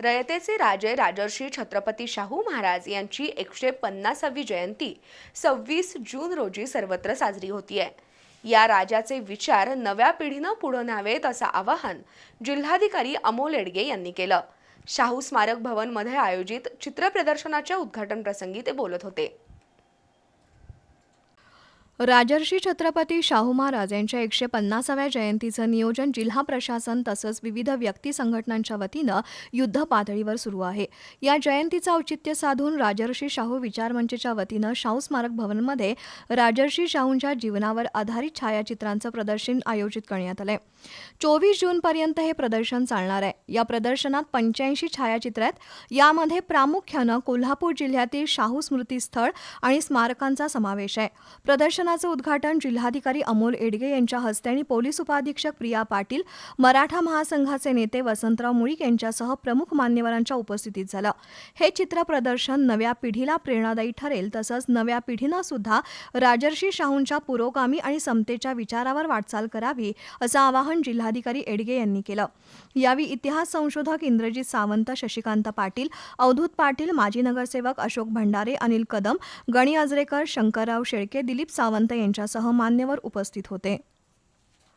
रयतेचे राजे राजर्षी छत्रपती शाहू महाराज यांची एकशे पन्नासावी जयंती सव्वीस जून रोजी सर्वत्र साजरी होतीये. या राजाचे विचार नव्या पिढीनं पुढे न्यावेत असं आवाहन जिल्हाधिकारी अमोल एडगे यांनी केलं. शाहू स्मारक भवनमध्ये आयोजित चित्रप्रदर्शनाच्या उद्घाटन प्रसंगी ते बोलत होते. राजर्षी छत्रपती शाहू महाराज यांच्या एकशे पन्नासाव्या जयंतीचं नियोजन जिल्हा प्रशासन तसंच विविध व्यक्ती संघटनांच्या वतीनं युद्ध पातळीवर सुरू आहे. या जयंतीचं औचित्य साधून राजर्षी शाहू विचारमंचच्या वतीनं शाहू स्मारक भवनमध्ये राजर्षी शाहूंच्या जीवनावर आधारित छायाचित्रांचं प्रदर्शन आयोजित करण्यात आलंय. चोवीस जूनपर्यंत हे प्रदर्शन चालणार आहे. या प्रदर्शनात पंच्याऐंशी छायाचित्र आहेत. यामध्ये प्रामुख्यानं कोल्हापूर जिल्ह्यातील शाहू स्मृतीस्थळ आणि स्मारकांचा समावेश आहे. प्रदर्शन प्रदर्शनाचं उद्घाटन जिल्हाधिकारी अमोल एडगे यांच्या हस्ते आणि पोलीस उपाधीक्षक प्रिया पाटील मराठा महासंघाचे नेते वसंतराव मुळीक यांच्यासह प्रमुख मान्यवरांच्या उपस्थितीत झालं. हे चित्र प्रदर्शन नव्या पिढीला प्रेरणादायी ठरेल तसंच नव्या पिढीनं सुद्धा राजर्षी शाहूंच्या पुरोगामी आणि समतेच्या विचारावर वाटचाल करावी असं आवाहन जिल्हाधिकारी एडगे यांनी केलं. यावेळी इतिहास संशोधक इंद्रजित सावंत शशिकांत पाटील अवधूत पाटील माजी नगरसेवक अशोक भंडारे अनिल कदम गणी अजरेकर शंकरराव शेळके दिलीप सावंत सावंत यांच्यासह मान्यवर उपस्थित होते.